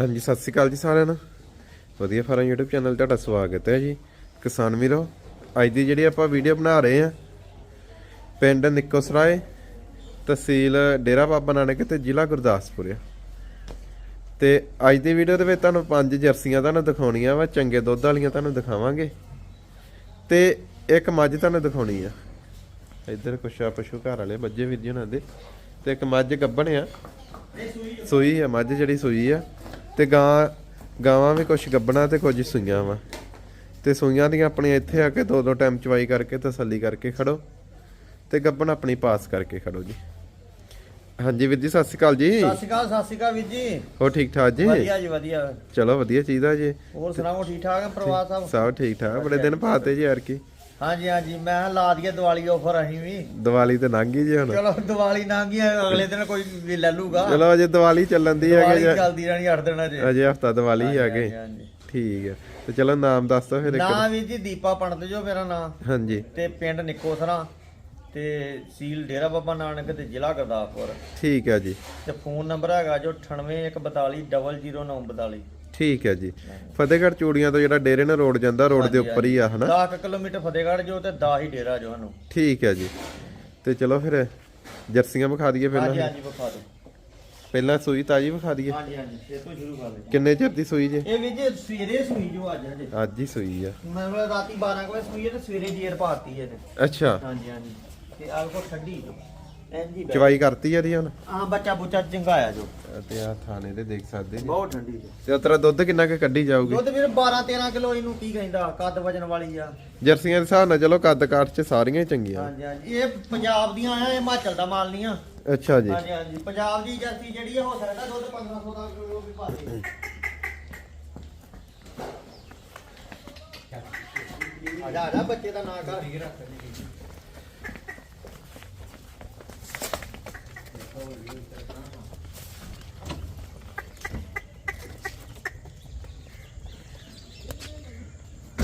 ਹਾਂਜੀ, ਸਤਿ ਸ਼੍ਰੀ ਅਕਾਲ ਜੀ ਸਾਰਿਆਂ ਨੂੰ। ਵਧੀਆ ਫਾਰਮ YouTube ਚੈਨਲ ਤੁਹਾਡਾ ਸਵਾਗਤ ਹੈ ਜੀ। ਕਿਸਾਨ ਵੀਰੋ, ਅੱਜ ਦੀ ਜਿਹੜੀ ਆਪਾਂ ਵੀਡੀਓ ਬਣਾ ਰਹੇ ਆ ਪਿੰਡ ਨਿੱਕੋਸਰਾਏ ਤਹਿਸੀਲ ਡੇਰਾ ਬਾਬਾ ਨਾਨਕ ਤੇ ਜ਼ਿਲ੍ਹਾ ਗੁਰਦਾਸਪੁਰ ਆ। ਤੇ ਅੱਜ ਦੀ ਵੀਡੀਓ ਦੇ ਵਿੱਚ ਤੁਹਾਨੂੰ ਪੰਜ ਜਰਸੀਆਂ ਤੁਹਾਨੂੰ ਦਿਖਾਉਣੀਆਂ ਵਾ, ਚੰਗੇ ਦੁੱਧ ਵਾਲੀਆਂ ਤੁਹਾਨੂੰ ਦਿਖਾਵਾਂਗੇ। ਤੇ ਇੱਕ ਮੱਝ ਤੁਹਾਨੂੰ ਦਿਖਾਉਣੀ ਆ। ਇੱਧਰ ਕੁਛ ਆ, ਪਸ਼ੂ ਘਰ ਵਾਲੇ ਮੱਝੇ ਵੀਰ ਜੀ ਉਹਨਾਂ ਦੇ। ਤੇ ਇੱਕ ਮੱਝ ਗੱਭਣ ਆ। ਸੂਈ ਆ, ਮੱਝ ਜਿਹੜੀ ਸੂਈ ਆ। ਤੇ ਗਾਂ ਗਾਵਾਂ ਵੀ ਕੁਝ ਗੱਬਣਾ ਤੇ ਕੁਝ ਸੂਈਆਂ ਵਾ। ਤੇ ਸੂਈਆਂ ਦੀਆਂ ਆਪਣੀਆਂ ਇੱਥੇ ਆ ਕੇ ਦੋ ਦੋ ਟਾਈਮ ਚਵਾਈ ਕਰਕੇ ਤਸੱਲੀ ਕਰਕੇ ਖੜੋ ਤੇ ਗੱਬਣ ਆਪਣੀ ਪਾਸ ਕਰਕੇ ਖੜੋ ਜੀ। ਹਾਂਜੀ ਵੀਰ ਜੀ ਸਤਿ ਸ਼੍ਰੀ ਅਕਾਲ ਜੀ। ਸਤਿ ਸ਼੍ਰੀ ਅਕਾਲ ਸਤਿ ਸ਼੍ਰੀ ਅਕਾਲ ਵੀਰ ਜੀ। ਹੋ ਠੀਕ ਠਾਕ ਜੀ? ਵਧੀਆ ਜੀ ਵਧੀਆ। ਚਲੋ ਵਧੀਆ ਚੀਜ਼ ਜੀ। ਹੋਰ ਸੁਣਾਓ ਠੀਕ ਠਾਕ ਹੈ ਪਰਿਵਾਰ ਸਭ? ਸਭ ਠੀਕ ਠਾਕ ਬੜੇ ਦਿਨ ਪਾਤੇ ਜੀ ਯਾਰ ਕੀ ਹਾਂਜੀ ਹਾਂਜੀ। ਮੈਂ ਕਿਹਾ ਲਾ ਦਈਏ ਦੀਵਾਲੀ ਆਫਰ ਅਸੀਂ ਵੀ। ਦੀਵਾਲੀ ਤੇ ਲੰਘ ਗਈ ਜੀ ਹੁਣ। ਚਲੋ ਦੀਵਾਲੀ ਨਾ ਗਈ ਅਗਲੇ ਦਿਨ ਕੋਈ ਵੀ ਲੈ ਲੂਗਾ ਚਲੋ ਅਜੇ ਦੀਵਾਲੀ ਚੱਲਣ ਦੀ ਹੈਗੇ ਦੀਵਾਲੀ ਜੀ ਚੱਲਦੀ ਰਹਿਣੀ 8 ਦਿਨਾਂ ਚ ਅਜੇ ਹਫਤਾ ਦੀਵਾਲੀ ਹੀ ਗਏ ਹਾਂਜੀ। ਠੀਕ ਹੈ ਤੇ ਚਲੋ ਨਾਮ ਦੱਸ ਦੋ ਫਿਰ ਇੱਕ ਨਾ ਵੀਰ ਜੀ ਦੀਪਾ ਪੰਡਤ ਜੋ ਮੇਰਾ ਨਾਮ। ਹਾਂਜੀ। ਤੇ ਪਿੰਡ ਨਿੱਕੋਸਰਾ। ਤੇ ਸੀਲ ਡੇਰਾ ਬਾਬਾ ਨਾਨਕ ਤੇ ਜ਼ਿਲ੍ਹਾ ਗੁਰਦਾਸਪੁਰ। ਠੀਕ ਹੈ ਜੀ। ਤੇ ਫੋਨ ਨੰਬਰ ਹੈਗਾ ਜੋ 9814200942 ਠੀਕ ਹੈ ਜੀ। ਫਤਿਹਗੜ੍ਹ ਚੂੜੀਆਂ ਤੋਂ ਜਿਹੜਾ ਡੇਰੇ ਨਾਲ ਰੋਡ ਜਾਂਦਾ ਰੋਡ ਦੇ ਉੱਪਰ ਹੀ ਆ ਹਨਾ? 10 ਕਿਲੋਮੀਟਰ ਫਤਿਹਗੜ੍ਹ ਜੋ ਤੇ 10 ਹੀ ਡੇਰਾ ਜੋ ਸਾਨੂੰ। ਠੀਕ ਹੈ ਜੀ। ਤੇ ਚਲੋ ਫਿਰ ਜਰਸੀਆਂ ਵਿਖਾ ਦਈਏ ਹਾਂਜੀ ਪਹਿਲਾਂ। ਹਾਂਜੀ ਵਿਖਾ ਦਿਓ। ਪਹਿਲਾਂ ਸੂਈ ਤਾਜੀ ਵਿਖਾ ਦਈਏ। ਹਾਂਜੀ ਹਾਂਜੀ ਇਹ ਤੋਂ ਸ਼ੁਰੂ ਕਰ ਦੇ ਕਿੰਨੇ ਚਿਰ ਦੀ ਸੂਈ ਜੇ? ਇਹ ਵੀ ਜੇ ਸਵੇਰੇ ਸੂਈ ਜੋ ਅੱਜ ਹਜੇ। ਅੱਜ ਹੀ ਸੂਈ ਆ। ਮਤਲਬ ਰਾਤੀ 12 ਵਜੇ ਸੂਈ ਹੈ ਤੇ ਸਵੇਰੇ ਜੇਰ ਪਾਤੀ ਇਹਨੇ ਅੱਛਾ। ਹਾਂਜੀ ਹਾਂਜੀ। ਤੇ ਆਲ ਕੋ ਠੰਡੀ ਜੋ। ਐਂਜੀ ਚਵਾਈ ਕਰਤੀ ਆ ਦੀ ਹੁਣ? ਆ ਬੱਚਾ ਬੁੱਚਾ ਚੰਗਾਇਆ ਜੋ। ਤੇ ਆ ਥਾਣੇ ਦੇ ਦੇਖ ਸਕਦੇ ਜੀ। ਬਹੁਤ ਠੰਡੀ ਜੋ। ਤੇ ਉਤਰਾ ਦੁੱਧ ਕਿੰਨਾ ਕੁ ਕੱਢੀ ਜਾਊਗੀ? ਦੁੱਧ ਵੀਰ 12 13 ਕਿਲੋ ਇਹਨੂੰ ਕੀ ਕਹਿੰਦਾ ਕੱਦ ਵਜਨ ਵਾਲੀ ਆ। ਜਰਸੀਆਂ ਦੇ ਹਿਸਾਬ ਨਾਲ ਚਲੋ ਕੱਦ ਕਾਠ ਚ ਸਾਰੀਆਂ ਹੀ ਚੰਗੀਆਂ। ਹਾਂਜੀ ਹਾਂਜੀ। ਇਹ ਪੰਜਾਬ ਦੀਆਂ ਆ ਇਹ ਹਿਮਾਚਲ ਦਾ ਮਾਲ ਨਹੀਂ ਆ। ਅੱਛਾ ਜੀ। ਹਾਂਜੀ ਹਾਂਜੀ। ਪੰਜਾਬ ਦੀ ਜਰਸੀ ਜਿਹੜੀ ਆ ਹੋ ਸਕਦਾ ਦੁੱਧ 1500 ਦਾ ਕਿਲੋ ਵੀ ਪਾ ਦੇ। ਆ ਜਾ ਬੱਚੇ ਦਾ ਨਾਂ ਘਰ ਹੀ ਰੱਖ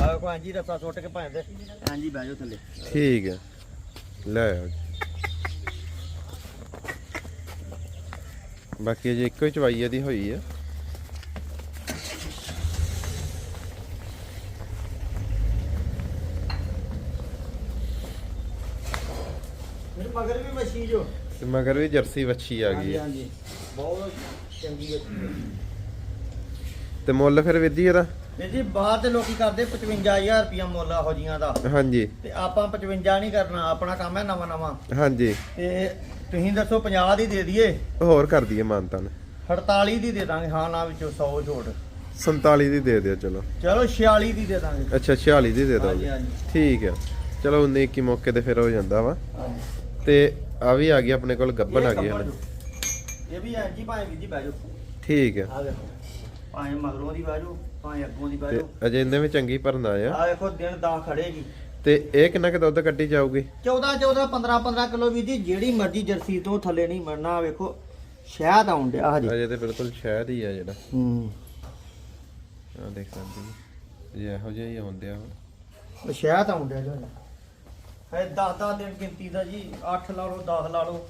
ਆ ਕੋ ਹਾਂਜੀ ਰਸਾ ਸੁੱਟ ਕੇ ਭਾਂਦੇ ਹਾਂਜੀ ਬਹਿ ਜਾਓ ਥੱਲੇ। ਠੀਕ ਹੈ। ਲੈ ਆਓ ਜੀ। ਬਾਕੀ ਅਜੇ ਇੱਕੋ ਹੀ ਚਵਾਈ ਇਹਦੀ ਹੋਈ ਆ। ਮੇਰੇ ਮਗਰ ਵੀ ਮੱਛੀ ਜੋ। ਤੇ ਮਗਰ ਵੀ ਜਰਸੀ ਵੱਛੀ ਆ ਗਈ ਹਾਂਜੀ ਆ। ਹਾਂਜੀ ਬਹੁਤ ਚੰਗੀ ਹੈ ਤੇ ਮੁੱਲ ਫਿਰ ਵਿਧੀ ਇਹਦਾ? ਵੀਰ ਜੀ ਬਾਹਰ ਲੋਕੀ ਕਰਦੇ 55000 ਰੁਪਇਆ ਮੁੱਲ ਇਹੋ ਜੀਆਂ ਦਾ। ਹਾਂਜੀ। ਤੇ ਆਪਾਂ 55 ਨਹੀਂ ਕਰਨਾ ਆਪਣਾ ਕੰਮ ਹੈ ਨਵਾਂ ਨਵਾਂ। ਹਾਂਜੀ। ਤੇ ਤੁਸੀਂ ਦੱਸੋ 50 ਦੀ ਦੇ ਦਈਏ? ਹੋਰ ਕਰ ਦਈਏ ਮਾਨਤਾ ਨੇ। 48 ਦੀ ਦੇ ਦਾਂਗੇ ਹਾਂ ਨਾ ਵਿੱਚੋਂ 100 ਛੋਟ 47 ਦੀ ਦੇ ਦਿਓ ਚਲੋ। ਚਲੋ 46 ਦੀ ਦੇ ਦਾਂਗੇ। ਅੱਛਾ 46 ਦੀ ਦੇ ਦੋਗੇ ਹਾਂਜੀ ਠੀਕ ਹੈ ਚਲੋ 19 21 ਮੌਕੇ ਤੇ ਫਿਰ ਹੋ ਜਾਂਦਾ ਵਾ। ਤੇ ਆ ਵੀ ਆ ਗਈ ਆਪਣੇ ਕੋਲ ਗੱਬਨ ਆ ਗਈ ਇਹ। ਇਹ ਵੀ ਹੈ ਜੀ ਭਾਵੇਂ ਵੀਰ ਜੀ ਬਹਿ ਜਾਓ। ਠੀਕ ਹੈ ਆ ਦੇਖੋ ਭਾਵੇਂ ਮਗਰੋਂ ਦੀ ਬਹਿ ਜਾਓ ਭਾਵੇਂ ਅੱਗੋਂ ਦੀ ਬਹਿ ਤੇ ਜਾਓ। ਅਜੇ ਇਹਨੇ ਵੀ ਚੰਗੀ ਭਰਨਾ ਆ। ਆ ਦੇਖੋ ਦਿਨ ਦਾ ਖੜੇਗੀ ਤੇ ਇਹ ਕਿੰਨਾ ਕੁ ਦੁੱਧ ਕੱਢੀ ਜਾਊਗੀ? 14 14 15 15 ਕਿਲੋ ਵੀ ਜੀ ਜਿਹੜੀ ਮਰਜ਼ੀ ਜਰਸੀ ਤੋਂ ਥੱਲੇ ਨਹੀਂ ਮਰਨਾ ਵੇਖੋ। ਸ਼ਹਿਦ ਆਉਣ ਡਿਆ ਹਜੇ। ਅਜੇ ਤੇ ਬਿਲਕੁਲ ਸ਼ਾਇਦ ਹੀ ਆ ਜਿਹੜਾ। ਹੂੰ। ਆ ਦੇਖ ਸਕਦੇ ਜੀ ਜੇ ਇਹੋ ਜਿਹਾ ਹੀ ਆਉਂਦੇ ਆ ਉਹ ਸ਼ਹਿਦ ਆਉਣ ਡਿਆ ਜੋ ਹੈ 10 10 ਦਿਨ ਗਿਣਤੀ ਦਾ ਜੀ 8 ਲਾ ਲਓ 10 ਲਾ ਲਓ।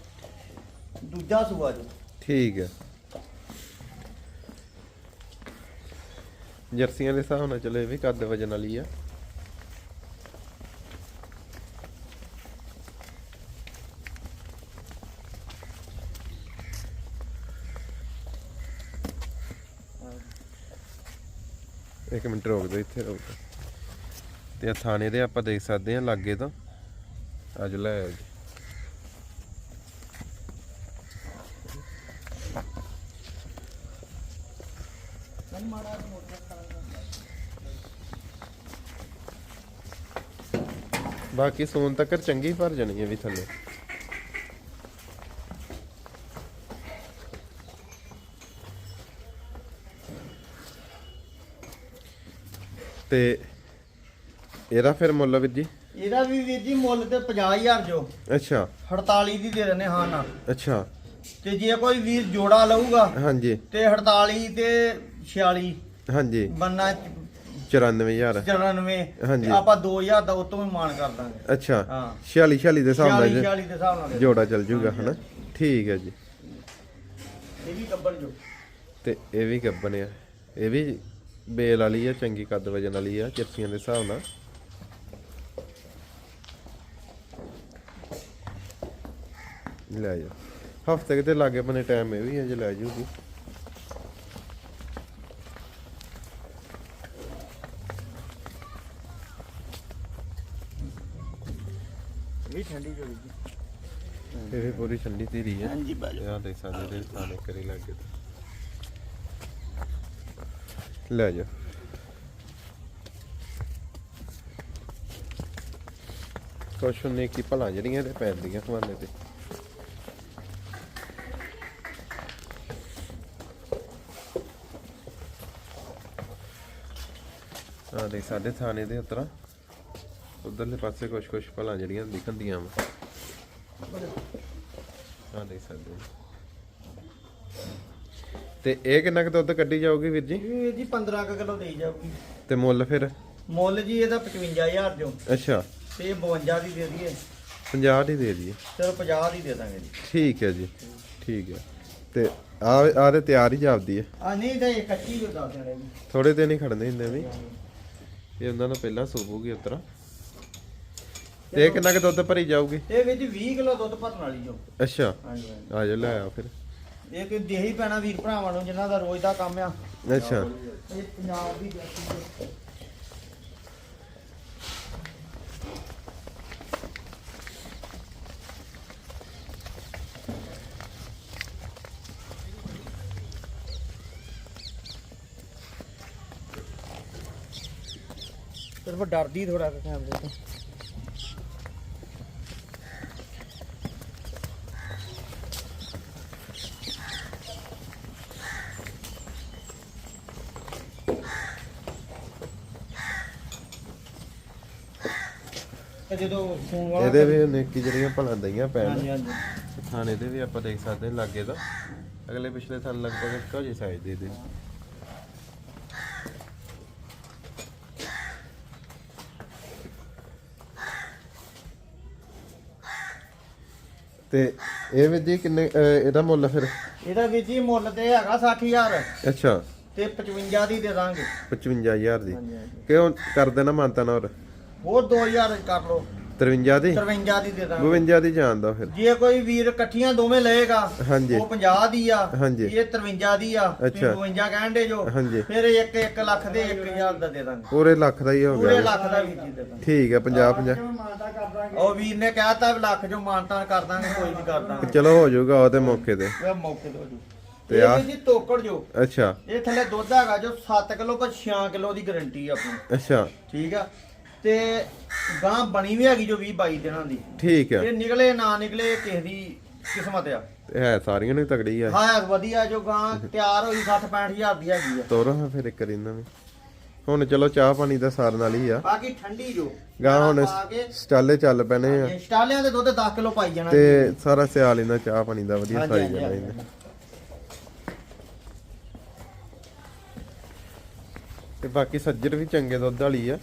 ਦੂਜਾ ਸੂਆ ਜੀ। ਠੀਕ ਹੈ। ਜਰਸੀਆਂ ਦੇ ਹਿਸਾਬ ਨਾਲ ਚਲੋ ਵੀ ਕੱਦ ਵਜਨ ਵਾਲੀ ਆ। ਇੱਕ ਮਿੰਟ ਰੋਕ ਦਿਓ ਇੱਥੇ ਰੋਕ ਤੇ ਆਹ ਥਾਣੇ ਦੇ ਆਪਾਂ ਦੇਖ ਸਕਦੇ ਹਾਂ ਲਾਗੇ ਤੋਂ। ਅੱਜ ਲੈ ਆਓ ਜੀ। ਬਾਕੀ ਸੋਨ ਤੱਕ ਚੰਗੀ ਭਰ ਜਾਣੀ ਹੈ ਵੀ ਥੱਲੇ। ਤੇ ਇਹਦਾ ਫਿਰ ਮੁੱਲ ਵੀਰ ਜੀ? ਇਹਦਾ ਵੀ ਵੀਰ ਜੀ ਮੁੱਲ ਤੇ 50000 ਜੋ। ਅੱਛਾ। 48 ਦੀ ਦੇ ਦਿੰਦੇ ਹਾਂ ਨਾ। ਅੱਛਾ। ਤੇ ਜੇ ਕੋਈ ਵੀਰ ਜੋੜਾ ਲਊਗਾ ਹਾਂਜੀ। ਤੇ 48 ਤੇ 46 ਹਾਂਜੀ। ਬੰਨਾ 94000 94 ਹਾਂਜੀ। ਆਪਾਂ 2000 ਦਾ ਉਹ ਤੋਂ ਵੀ ਮਾਨ ਕਰ ਦਾਂਗੇ। ਅੱਛਾ। ਹਾਂ। 46 46 ਦੇ ਹਿਸਾਬ 46 ਨਾਲ 46 ਦੇ ਹਿਸਾਬ ਨਾਲ। ਦੇ ਜੋੜਾ ਚੱਲ ਜੂਗਾ ਹਨਾ? ਠੀਕ ਹੈ ਜੀ। ਇਹ ਵੀ ਕੱਬਲ ਜੋ। ਤੇ ਇਹ ਵੀ ਗੱਬਨ ਆ। ਇਹ ਵੀ ਬੇਲ ਵਾਲੀ ਆ ਚੰਗੀ ਕੱਦ ਵਜਨ ਵਾਲੀ ਆ ਚਿਰਸੀਆਂ ਦੇ ਹਿਸਾਬ ਨਾਲ। ਲੈ ਜਾ ਹਫ਼ਤੇ ਕਿਤੇ ਲਾਗੇ ਬਨੇ ਟਾਈਮ ਇਹ ਵੀ ਹੈ ਜੇ ਲੈ ਜੂਗੀ। ਵੀ ਠੰਡੀ ਜੋੜੀ ਜੀ ਇਹ ਪੂਰੀ ਠੰਡੀ ਧੀਰੀ ਹੈ। ਹਾਂਜੀ ਬਾਜੋ। ਯਾਰ ਦੇਖ ਸਕਦੇ ਦੇ ਥਾਣੇ ਕਰੀ ਲੱਗੇ ਲੈ ਜਾ। ਕੁਛ ਨੇ ਕੀ ਭਲਾ ਜਿਹੜੀਆਂ ਤੇ ਪੈਂਦੀਆਂ ਹਵਾਲੇ ਤੇ। ਆ ਦੇ ਸਾਡੇ ਥਾਣੇ ਦੇ ਉਤਰਾ ਉਧਰਲੇ ਪਾਸੇ ਕੁਛ ਕੁਛ ਭਲਾ ਜਿਹੜੀਆਂ ਦਿਖਣਦੀਆਂ ਵਾ। ਆ ਦੇ ਸਕਦੇ ਹੋ। ਤੇ ਇਹ ਕਿੰਨਾ ਕੁ ਦੁੱਧ ਕੱਢੀ ਜਾਊਗੀ ਵੀਰ ਜੀ? ਇਹ ਜੀ 15 ਕੁ ਕਿਲੋ ਦੇਈ ਜਾਊਗੀ। ਤੇ ਮੁੱਲ ਫਿਰ? ਮੁੱਲ ਜੀ ਇਹਦਾ 55000 ਜੋ ਅੱਛਾ। ਤੇ ਇਹ 52 ਦੀ ਦੇ ਦਈਏ। 50 ਦੀ ਦੇ ਦਈਏ। ਚਲੋ 50 ਦੀ ਦੇ ਦਾਂਗੇ ਜੀ। ਠੀਕ ਹੈ ਜੀ ਠੀਕ ਹੈ। ਤੇ ਆ ਆ ਤੇ ਤਿਆਰ ਹੀ ਜਾਪਦੀ ਹੈ। ਆ ਨਹੀਂ ਤਾਂ ਇਹ ਕੱਚੀ ਜੋ ਦੱਸ ਦੇਣਾ ਜੀ। ਥੋੜੇ ਦਿਨ ਹੀ ਖੜਨੇ ਹੁੰਦੇ ਵੀ। ਇਹ ਉਹਨਾਂ ਨੂੰ ਪਹਿਲਾਂ ਸੂਬੂਗੀ ਉਤਰਾ ਤੇ ਇਹ ਕਿੰਨਾ ਕੁ ਦੁੱਧ ਭਰੀ ਜਾਊਗੀ? ਇਹ ਵਿੱਚ 20 ਕਿਲੋ ਦੁੱਧ ਭਰਨ ਵਾਲੀ ਜੋ ਅੱਛਾ। ਹਾਂਜੀ ਹਾਂਜੀ। ਆ ਜਾ ਲੈ ਆ ਫਿਰ। ਇਹ ਕਿ ਦੇਹੀ ਪੈਣਾ ਵੀਰ ਭਰਾਵਾਂ ਨੂੰ ਜਿਨ੍ਹਾਂ ਦਾ ਰੋਜ਼ ਦਾ ਕੰਮ ਆ। ਅੱਛਾ। ਇਹ ਪੰਜਾਬ ਦੀ ਜਰਸੀ ਸਿਰਫ ਡਰਦੀ ਥੋੜਾ ਕੈਮਰੇ ਤੋਂ ਇਹ ਜਦੋਂ ਫੋਨ ਵਾਲਾ ਇਹਦੇ ਵੀ ਨੇਕੀ ਜਿਹੜੀਆਂ ਭਲਾ ਦਈਆਂ ਪੈਣ। ਹਾਂਜੀ ਹਾਂਜੀ। ਥਾਣੇ ਦੇ ਵੀ ਆਪਾਂ ਦੇਖ ਸਕਦੇ ਹਾਂ ਲਾਗੇ ਦਾ। ਅਗਲੇ ਪਿਛਲੇ ਥਾਂ ਲਗਭਗ ਇੱਕੋ ਜਿਹੇ ਸਾਈਜ਼ ਦੇ ਦੇ ਤੇ ਇਹ ਵੀ ਜੀ ਕਿੰਨੇ ਅਹ ਇਹਦਾ ਮੁੱਲ ਫਿਰ? ਇਹਦਾ ਵੀ ਜੀ ਮੁੱਲ ਤੇ ਹੈਗਾ 60000 ਅੱਛਾ। ਤੇ 55 ਦੀ ਦੇ ਦਾਂਗੇ। 55000 ਦੀ। ਹਾਂਜੀ ਹਾਂਜੀ। ਕਿਉਂ ਕਰ ਦੇਣਾ ਮਾਨਤਾ ਨਾ ਹੋਰ? ਹੋਰ 2000 ਕਰ ਲਓ। 53 ਦੀ? 53 ਦੀ ਦੇ ਦਾਂਗੇ। 52 ਦੀ ਜਾਣਦਾ ਫਿਰ। ਜੇ ਕੋਈ ਵੀਰ ਇਕੱਠੀਆਂ ਦੋਵੇਂ ਲਏਗਾ ਹਾਂਜੀ। ਉਹ 50 ਦੀ ਆ ਹਾਂਜੀ। ਇਹ 53 ਦੀ ਆ ਅੱਛਾ। 52 ਕਹਿਣ ਦੇ ਜੋ ਹਾਂਜੀ। ਫਿਰ 1 1 ਲੱਖ ਦੇ 1000 ਦਾ ਦੇ ਦਾਂਗੇ। ਪੂਰੇ ਲੱਖ ਦਾ ਹੀ ਹੋ ਪੂਰੇ ਗਿਆ ਲੱਖ ਦਾ ਜੀ ਦੇ ਦਾਂਗੇ। ਠੀਕ ਹੈ 50 50 ਉਹ ਵੀਰ ਨੇ ਕਹਿਤਾ ਵੀ ਲੱਖ ਜੋ ਮਾਨਤਾਨ ਕਰ ਦਾਂਗੇ ਕੋਈ ਨਹੀਂ ਕਰ ਦਾਂਗੇ। ਚਲੋ ਹੋ ਜਾਊਗਾ ਉਹਦੇ ਮੌਕੇ ਤੇ। ਉਹ ਮੌਕੇ ਤੇ ਹੋ ਜੂ ਤੇ ਤੇ ਆ- ਆ ਜੀ ਤੋਕੜ ਜੋ। ਅੱਛਾ। ਇਹ ਥੱਲੇ ਦੁੱਧ ਹੈਗਾ ਜੋ 7 ਕਿਲੋ ਪਰ 6 ਕਿਲੋ ਦੀ ਗਾਰੰਟੀ ਆਪਣੀ। ਅੱਛਾ। ਠੀਕ ਆ। ਤੇ ਗਾਂ ਬਣੀ ਵੀ ਹੈਗੀ ਜੋ 20 22 ਦਿਨਾਂ ਦੀ। ਠੀਕ ਹੈ ਇਹ ਨਿਕਲੇ ਨਾ ਨਿਕਲੇ ਕਿਸੇ ਦੀ ਕਿਸਮਤ ਆ। ਤੇ ਹੈ ਸਾਰੀਆਂ ਨੂੰ ਤਗੜੀ ਆ। ਹਾਂ ਵਧੀਆ ਜੋ ਗਾਂ ਤਿਆਰ ਹੋਈ 60 65000 ਦੀ ਹੈਗੀ ਆ। ਤੋਰੋ ਫਿਰ ਇੱਕ ਵਾਰੀ ਇਹਨਾਂ ਨੂੰ ਹੁਣ ਚਲੋ ਚਾਹ ਪਾਣੀ ਦਾ ਸਾਰਨ ਵਾਲੀ ਆ। ਬਾਕੀ ਠੰਡੀ ਜੋ। ਗਾਂ ਹੁਣ ਪਾ ਕੇ। ਸਟਾਲੇ ਚੱਲ ਪੈਣੇ ਆ। ਸਟਾਲਿਆਂ ਦੇ ਦੁੱਧ 10 ਕਿਲੋ ਪਾਈ ਜਾਣਾ ਤੇ ਸਾਰਾ ਸਿਆਲ ਇਹਨਾਂ ਚਾਹ ਪਾਣੀ ਦਾ ਵਧੀਆ ਹਾਂਜੀ, ਜਾਣਾ। ਇਹਨੇ ਤੇ ਬਾਕੀ ਸੱਜਰ ਵੀ ਚੰਗੇ ਦੁੱਧ ਵਾਲੀ ਆ।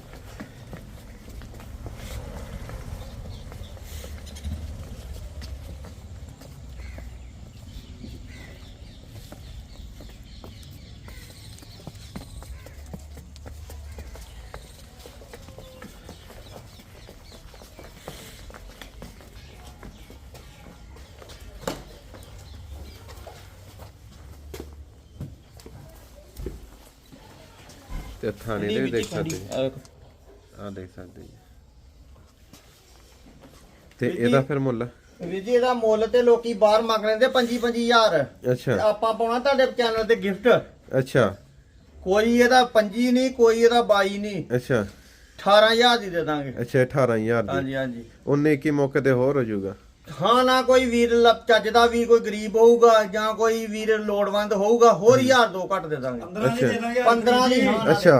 ਤੇ ਥਾਣੇ ਦੇ ਵੀ ਦੇਖ ਸਕਦੇ। ਆ ਦੇਖ। ਸਕਦੇ ਜੀ। ਤੇ ਇਹਦਾ ਫਿਰ ਮੁੱਲ? ਵੀਰ ਜੀ ਇਹਦਾ ਮੁੱਲ ਤੇ ਲੋਕੀ ਬਾਹਰ ਮੰਗ ਲੈਂਦੇ 25 25000 ਅੱਛਾ। ਆਪਾਂ ਪਾਉਣਾ ਤੁਹਾਡੇ ਚੈਨਲ ਤੇ ਗਿਫਟ ਅੱਛਾ। ਕੋਈ ਇਹਦਾ 25 ਨਹੀਂ ਕੋਈ ਇਹਦਾ 22 ਨਹੀਂ। ਅੱਛਾ। 18000 ਦੀ ਦੇ ਦਾਂਗੇ। ਅੱਛਾ 18000 ਦੀ। ਹਾਂਜੀ ਹਾਂਜੀ। ਉਹਨੇ ਕੀ ਮੌਕੇ ਤੇ ਹੋਰ ਹੋ ਜਾਊਗਾ? ਹਾਂ ਨਾ ਕੋਈ ਵੀਰ ਚੱਜ ਦਾ ਵੀ ਕੋਈ ਗਰੀਬ ਹੋਊਗਾ ਜਾਂ ਕੋਈ ਵੀਰ ਲੋੜਵੰਦ ਹੋਊਗਾ ਹੋਰ ਹਜ਼ਾਰ ਦੋ ਘੱਟ ਦੇ ਦਾਂਗੇ। ਅੱਛਾ। 15 ਦੀ ਹਾਂ ਅੱਛਾ।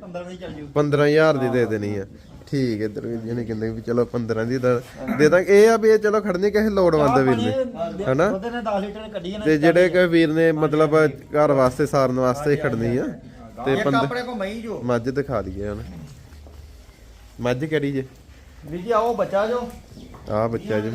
15 ਦੀ ਚੱਲ ਜੂ। 15000 ਦੀ ਦੇ ਦੇਣੀ ਆ। ਠੀਕ ਹੈ ਇਧਰ ਵੀ ਜਿਹਨੇ ਕਹਿੰਦੇ ਵੀ ਚਲੋ 15 ਦੀ ਦਾ ਦੇ ਦਾਂਗੇ। ਇਹ ਆ ਵੀ ਇਹ ਚਲੋ ਖੜਨੀ ਕਿਸੇ ਲੋੜਵੰਦ ਵੀਰ ਨੇ ਹਨਾ? ਉਹਦੇ ਨੇ 10 ਲੀਟਰ ਕੱਢੀ ਤੇ ਜਿਹੜੇ ਕਿ ਵੀਰ ਨੇ ਮਤਲਬ ਘਰ ਵਾਸਤੇ ਸਾਰਨ ਵਾਸਤੇ ਹੀ ਖੜਨੀ ਆ ਤੇ ਆਪਣੇ ਕੋ ਮਈ ਜੋ। ਮੱਝ ਦਿਖਾ ਦਈਏ ਹੁਣ। ਮੱਝ ਕਿਹੜੀ ਜੇ? ਵੀਰ ਜੀ ਆਓ ਬੱਚਾ ਜੋ। ਆ ਬੱਚਾ ਜੀ।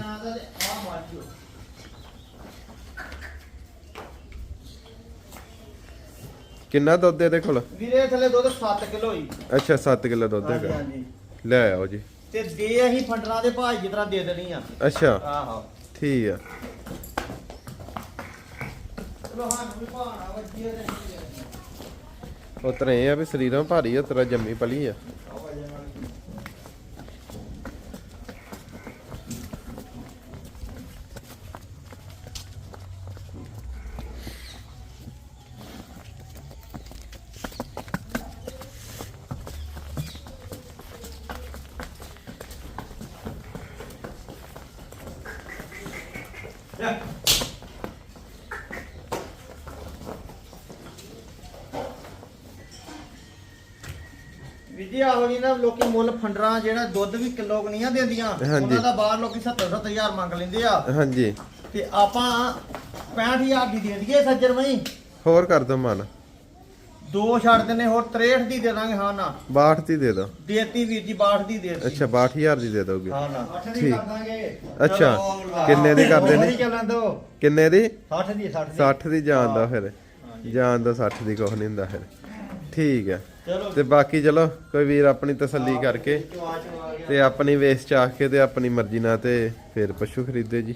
ਕਿੰਨਾ ਦੁੱਧ ਇਹਦੇ ਕੋਲ? ਵੀਰੇ ਥੱਲੇ ਦੁੱਧ 7 ਕਿਲੋ ਹੀ। ਅੱਛਾ 7 ਕਿਲੋ ਦੁੱਧ ਹੈਗਾ। ਹਾਂਜੀ ਲੈ ਆਓ ਜੀ। ਤੇ ਦੇ ਅਸੀਂ ਫੰਡਰਾਂ ਦੇ ਭਾਅ ਜਿਸ ਤਰ੍ਹਾਂ ਦੇ ਦੇਣੀ ਆ। ਅੱਛਾ। ਆਹੋ। ਠੀਕ ਆ। ਚਲੋ ਹਾਂ ਵੀ ਤੇ ਉਤਰ ਇਹ ਆ ਵੀ ਸਰੀਰੋਂ ਭਾਰੀ ਆ ਤੇਰਾ ਜੰਮੀ ਪਲੀ ਆ। ਵੀਰ ਜੀ ਆਹੋ ਜੀ ਨਾ ਲੋਕੀ ਮੁੱਲ ਫੰਡਰਾਂ ਜਿਹੜਾ ਦੁੱਧ ਵੀ ਕਿਲੋ ਕਨੀਆਂ ਦਿੰਦੀਆਂ ਹਾਂਜੀ। ਉਹਨਾਂ ਦਾ ਬਾਹਰ ਲੋਕੀ 70 70000 ਮੰਗ ਲੈਂਦੇ ਆ। ਹਾਂਜੀ। ਤੇ ਆਪਾਂ 65000 ਦੀ ਦੇ ਦਈਏ ਸੱਜਰ ਮਈ ਹੋਰ ਕਰ ਦੋ ਮਨ। ਦੋ ਛੱਡ ਦਿੰਨੇ ਹੋਰ 63 ਦੀ ਦੇ ਦਾਂਗੇ ਹਾਂ ਨਾ। 62 ਦੀ ਦੇ ਦੋ। ਦੇਤੀ ਵੀਰ ਜੀ 62 ਦੀ ਦੇ ਦਿੱਤੀ। ਅੱਛਾ 62000 ਦੀ ਦੇ ਦੋਗੇ। ਹਾਂ ਨਾ। ਠੀਕ। ਅੱਛਾ ਕਿੰਨੇ ਦੀ ਕਰਦੇ ਨੇ? ਚੱਲਣ ਦੋ? ਕਿੰਨੇ ਦੀ? 60 ਦੀ 60 ਦੀ। 60 ਦੀ ਜਾਣ ਦਾ ਫਿਰ। ਜਾਣ ਦਾ 60 ਦੀ ਕੁਛ ਨਹੀਂ ਹੁੰਦਾ ਫਿਰ। ਠੀਕ ਹੈ। ਤੇ ਬਾਕੀ ਚਲੋ ਕੋਈ ਵੀਰ ਆਪਣੀ ਤਸੱਲੀ ਕਰਕੇ ਤੇ ਆਪਣੀ ਵੇਸ ਚਾਖ ਕੇ ਤੇ ਆਪਣੀ ਮਰਜ਼ੀ ਨਾਲ ਤੇ ਫਿਰ ਪਸ਼ੂ ਖਰੀਦੇ ਜੀ।